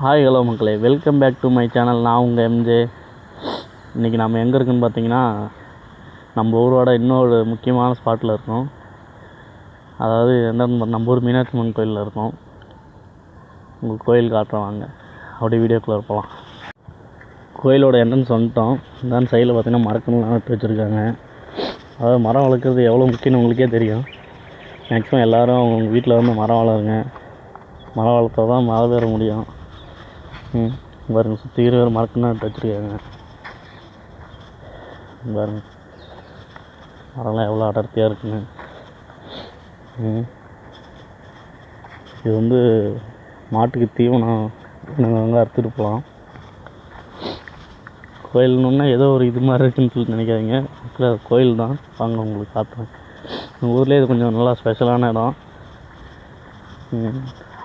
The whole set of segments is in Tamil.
ஹாய் ஹலோ மக்களே. Welcome back to my channel நான் உங்கள் எம்ஜே இன்றைக்கி நம்ம எங்கே இருக்குன்னு பார்த்தீங்கன்னா நம்ம ஊரோட இன்னொரு முக்கியமான ஸ்பாட்டில் இருக்கோம். அதாவது என்ன நம்ம ஊர் மீனாட்சி அம்மன் கோயிலில் இருக்கோம். உங்கள் கோயில் காட்டுறோம் வாங்க. அப்படியே வீடியோக்குள்ளே போகலாம் கோயிலோட என்ட்ரன்ஸ் வந்துட்டோம் இந்த சைடில் பார்த்தீங்கன்னா மரக்கணுலாம் நட்டு வச்சுருக்காங்க. அதாவது மரம் வளர்க்குறது எவ்வளோ முக்கியம்னு உங்களுக்கே தெரியும். மேக்ஸிமம் எல்லோரும் அவங்க வீட்டில் வந்து மரம் வளருங்க. மரம் வளர்த்தா தான் மழை பெற முடியும். ம் பாருங்க சுற்றி இருக்கிற மரக்கன்று நட்டு வச்சுருக்காங்க பாருங்க. மரம்லாம் எவ்வளோ அடர்த்தியாக இருக்குன்னு. இது வந்து மாட்டுக்கு தீவனம். நாங்கள் வந்து அறுத்துட்டு போகலாம் கோயில்னோன்னா ஏதோ ஒரு இது மாதிரி இருக்குன்னு சொல்லி நினைக்காதீங்க. actually கோயில் தான். வாங்க உங்களுக்கு காட்டுறேன். எங்கள் ஊர்லேயே இது கொஞ்சம் நல்லா ஸ்பெஷலான இடம்.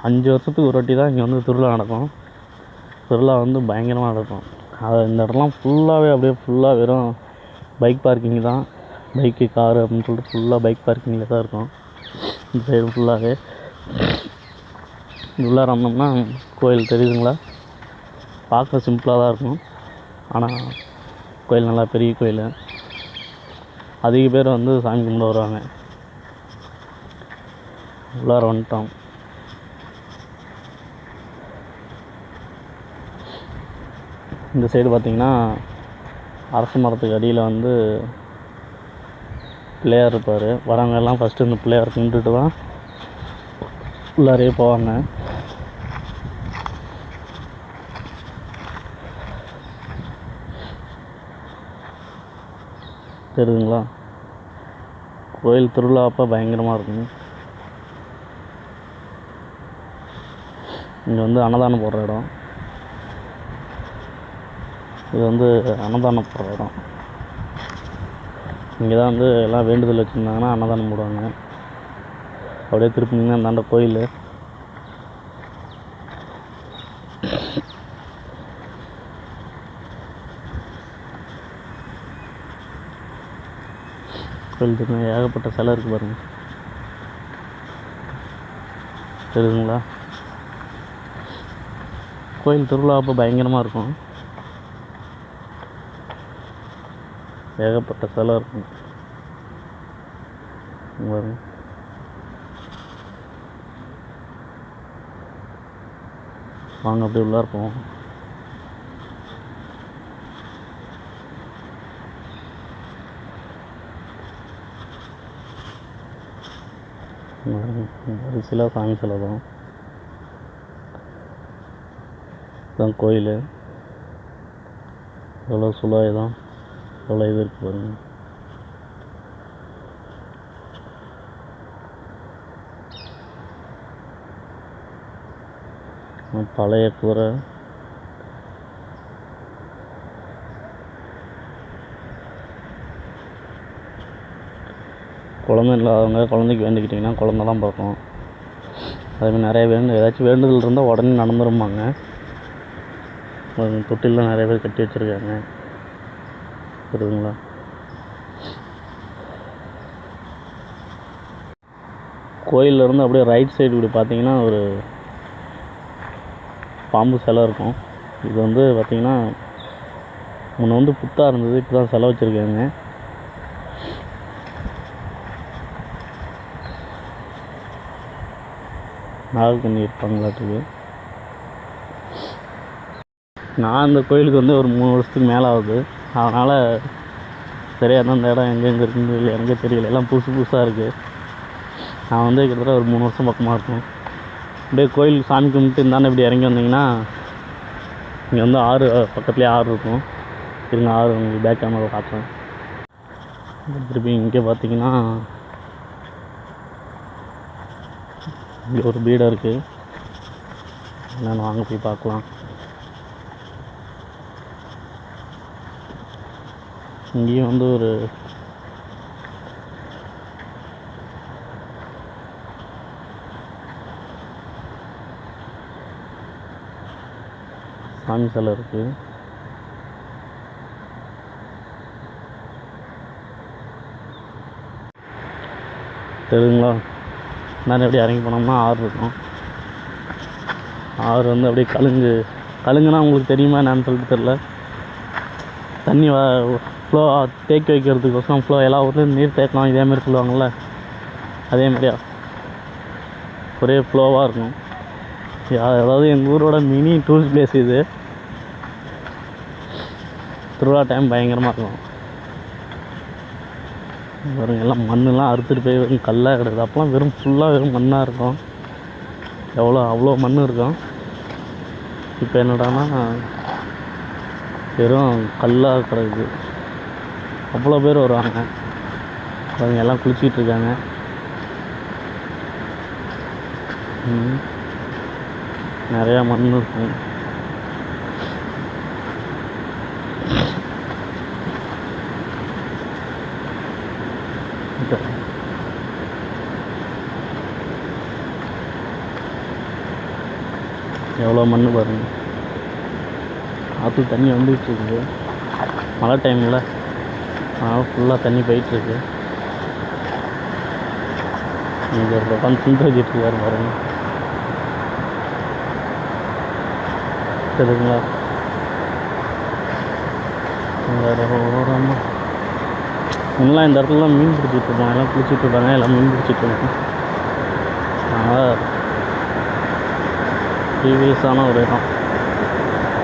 அஞ்சு வருஷத்துக்கு ஒரு வாட்டி தான் இங்கே வந்து திருவிழா நடக்கும். திருவிழா வந்து பயங்கரமாக நடக்கும் அது இந்த இடம்லாம் ஃபுல்லாகவே அப்படியே ஃபுல்லாக வெறும் பைக் பார்க்கிங் தான். பைக்கு காரு அப்படின்னு சொல்லிட்டு ஃபுல்லாக பைக் பார்க்கிங்கில் தான் இருக்கும். இந்த சைடு ஃபுல்லாகவே உள்ளார வந்தோம்னா கோயில் தெரியுதுங்களா? பார்க்க சிம்பிளாக தான் இருக்கும். ஆனால் கோயில் நல்லா பெரிய கோயில். அதிக பேர் வந்து சாமி கும்பிட வருவாங்க. உள்ளார வந்துட்டோம். இந்த சைடு பார்த்திங்கன்னா அரச மரத்துக்கு அடியில் வந்து பிள்ளையார் இருப்பார். வரவங்க எல்லாம் ஃபஸ்ட்டு இந்த பிள்ளையார் கும்பிட்டுட்டு தான் உள்ளாரே போவாங்க. தெரியுதுங்களா? கோயில் திருவிழா அப்போ பயங்கரமாக இருக்கும். இங்கே வந்து அன்னதானம் போடுற இடம். இது வந்து அன்னதானம் போடுற இடம் இங்கே தான் வந்து எல்லாம் வேண்டுதல் வச்சுருந்தாங்கன்னா அன்னதானம் போடுவாங்க. அப்படியே திருப்பினீங்கன்னா அந்தாண்ட கோயில். கோயில் திரும்ப ஏகப்பட்ட சிலை இருக்குது பாருங்க. தெரியுதுங்களா? கோயில் திருவிழா அப்போ பயங்கரமாக இருக்கும். ஏகப்பட்ட சிலை இருக்கும். பாருங்க. வாங்க அப்படியே உள்ளார போவோம் இங்க சாமி சிலை தான். இதுதான் கோயில். எவ்வளோ சுலாயுதம் தொலைவிற்கு வரும். பழைய கூரை குழந்தை இல்லாதவங்க குழந்தைக்கு வேண்டிக்கிட்டிங்கன்னா குழந்தலாம் பிறக்கும். அதேமாதிரி நிறைய வேண்டு ஏதாச்சும் வேண்டுதல் இருந்தால் உடனே நடந்துருமாங்க தொட்டிலாம் நிறைய பேர் கட்டி வச்சுருக்காங்க. சரிங்களா கோயில்ல இருந்து அப்படியே ரைட் சைடு இப்படி பார்த்தீங்கன்னா ஒரு பாம்பு சிலை இருக்கும். இது வந்து பார்த்தீங்கன்னா முன்ன வந்து புத்தாக இருந்தது இப்போ தான் சிலை வச்சுருக்காங்க. நாகக்கண்ணி இருப்பாங்களாட்டுக்கு நான் இந்த கோயிலுக்கு வந்து ஒரு மூணு வருஷத்துக்கு மேலே ஆகுது அதனால் சரியாக அந்தந்த இடம் எங்கெங்கே இருக்குன்னு தெரியல எனக்கே தெரியல. எல்லாம் புதுசு புதுசாக இருக்குது நான் வந்து கிட்டத்தட்ட ஒரு மூணு வருஷம் பக்கமாக இருக்கும் அப்படியே கோயில் சாமி கும்பிட்டு இந்தாண்ட இப்படி இறங்கி வந்தீங்கன்னா இங்கே வந்து ஆறு பக்கத்துலேயே ஆறு இருக்கும். இருங்க ஆறு உங்களுக்கு பேக் கேமரா பார்க்குறேன் திருப்பி இங்கே பார்த்தீங்கன்னா இங்கே ஒரு பீடம் இருக்குது என்னென்னு வாங்க போய் பார்க்கலாம். இங்கேயும் வந்து ஒரு சாமி சிலை இருக்குது தெரியுங்களா நான் எப்படி இறங்கி போனோம்னா ஆறு இருக்கும். ஆறு வந்து அப்படியே கழுங்கு. கழுங்குனா உங்களுக்கு தெரியுமா என்னன்னு சொல்லிட்டு தெரில தண்ணி ஃப்ளோ தேக்கி வைக்கிறதுக்கோசரம் ஃப்ளோ எல்லா ஊர்லேயும் நீர் தேக்கலாம் இதேமாரி சொல்லுவாங்கள்ல அதே மாதிரியா? ஒரே ஃப்ளோவாக இருக்கும் அதாவது எங்கள் ஊரோட மினி டூரிஸ்ட் பிளேஸ் இது. திருவிழா டைம் பயங்கரமாக இருக்கும். வெறும் எல்லாம் மண்ணெலாம் அறுத்துட்டு போய் வெறும் கல்லாக கிடக்குது. அப்போலாம் வெறும் ஃபுல்லாக வெறும் மண்ணாக இருக்கும். எவ்வளோ அவ்வளோ மண் இருக்கும். இப்போ என்னடான்னா வெறும் கல்லாக கிடக்குது. அவ்வளோ பேர் வருவாங்க. அவங்க எல்லாம் குளிச்சிக்கிட்டு இருக்காங்க. நிறையா மண் இருக்கும். எவ்வளோ மண் பாருங்கள் ஆற்று தண்ணி வந்துகிட்டு இருக்குது மழை டைமில் அதனால் ஃபுல்லாக தண்ணி போயிட்டுருக்கு இங்கே ஒரு உட்காந்து துண்டு வச்சுட்டு இருக்காரு பாருங்க. சரிங்களா வேறு ஓரமாக முன்னெலாம் இந்த இடத்துலலாம் மீன் பிடிச்சிட்டு இருப்பாங்க. எல்லாம் குளிச்சிட்டு இருப்பாங்க. எல்லாம் மீன் பிடிச்சிட்டு இருப்பாங்க. அதனால் ப்ரீவியஸான ஒரு இடம்.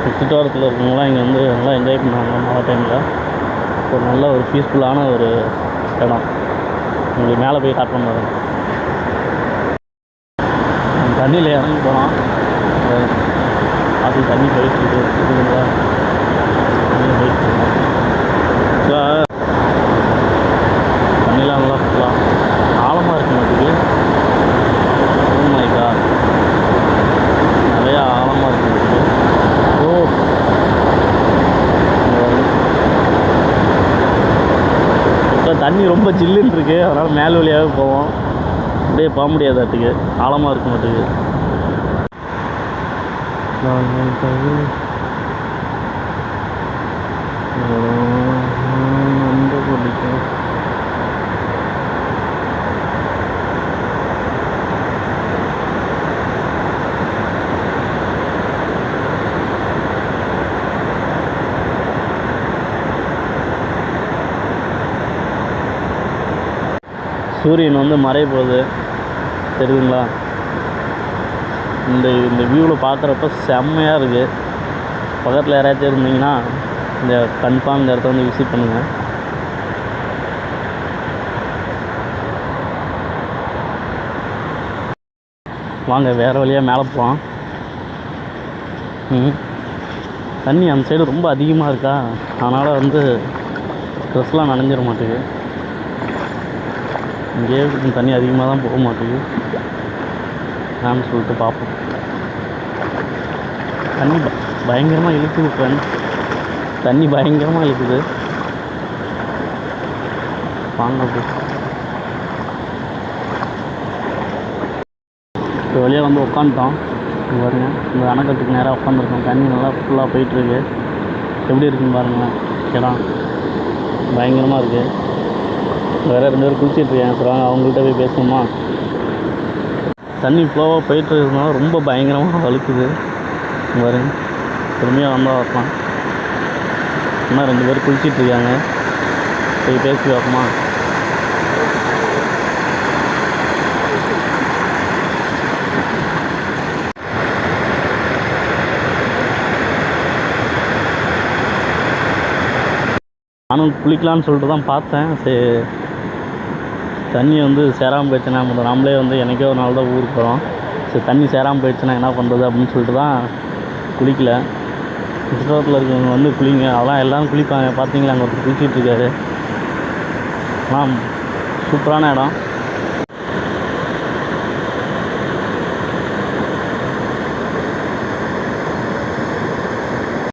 சுற்றுவட்டாரத்தில் இருக்கவங்களாம் இங்கே வந்து நல்லா என்ஜாய் பண்ணுவாங்க மழை டைமில் ஒரு நல்ல ஒரு பீஸ்ஃபுல்லான ஒரு இடம். உங்களுக்கு மேலே போய் காட்டுறோம் பாருங்க தண்ணியில் இறங்கி போனோம் அது தண்ணி போயிட்டு இருக்குதுங்களா தண்ணி போயிட்டு இருக்கோம் ஆக்சுவலாக தண்ணிலாம் நல்லா ஃபுல்லாக ஆழமாக இருக்கு மாட்டுக்கு மைக்கா நிறையா ஆழமாக இருக்கு மாட்டுக்கு ஓ இப்போ தண்ணி ரொம்ப ஜில்லுன்னு இருக்கு. அதனால் மேல் வழியாகவே போவோம். அப்படியே போக முடியாது அட்டுக்கு ஆழமாக இருக்கும் மாட்டுக்கு. ரொம்ப பிடிக்கும் சூரியன் வந்து மறைய போகுது தெரியுதுங்களா? இந்த இந்த வியூவில் பார்க்குறப்ப செம்மையாக இருக்குது பக்கத்தில் யாராச்சும் இருந்தீங்கன்னா இந்த கன்ஃபார்ம் இந்த இடத்த வந்து விசிட் பண்ணுங்கள் வாங்க வேறு வழியாக மேலே போகலாம் தண்ணி அந்த சைடு ரொம்ப அதிகமாக இருக்கா? அதனால் வந்து ட்ரெஸ்லாம் நனைஞ்சிட மாட்டேங்குது. இங்கேயே தண்ணி அதிகமாக தான் போக மாட்டேங்குது. நான் சொல்லிட்டு பார்ப்போம். தண்ணி ப பயங்கரமாக இழுக்குது ஃப்ரெண்ட் தண்ணி பயங்கரமாக இழுக்குது. வாங்க இப்போ வெளியே வந்து உட்காந்துட்டோம் பாருங்கள் இந்த அணைக்கட்டுக்கு நேராக உட்காந்துருக்கோம் தண்ணி நல்லா ஃபுல்லாக போயிட்டுருக்கு எப்படி இருக்குன்னு பாருங்களேன். இடம் பயங்கரமாக இருக்குது வேறு ரெண்டு பேர் குளிச்சிட்டு இருக்காங்க அப்புறம் அவங்கள்ட்ட போய் பேசணுமா தண்ணி ஃப்ளோவாக போயிட்டு இருக்கிறதுனால ரொம்ப பயங்கரமாக வலுக்குது வரும் பாருங்க பொறுமையாக வந்தால் வரலாம். இன்னும் ரெண்டு பேர் குளிச்சிட்டு இருக்காங்க போய் பேசி பார்ப்போமா? நானும் குளிக்கலான்னு சொல்லிட்டு தான் பார்த்தேன். சரி தண்ணி வந்து சேராமல் போயிடுச்சுன்னா நம்ம நாமளே வந்து எனக்கே ஒரு நாள் தான் ஊருக்கு போகிறோம் சரி தண்ணி சேராமல் போயிடுச்சுன்னா என்ன பண்ணுறது அப்படின்னு சொல்லிட்டு தான் குளிக்கல. சுற்றுலாத்தில் இருக்கிறவங்க வந்து குளிங்க. அதெல்லாம் எல்லோரும் குளிப்பாங்க. பார்த்தீங்களா அங்கே ஒருத்தர் குளிச்சிட்டு இருக்காரு. ஆனால் சூப்பரான இடம்.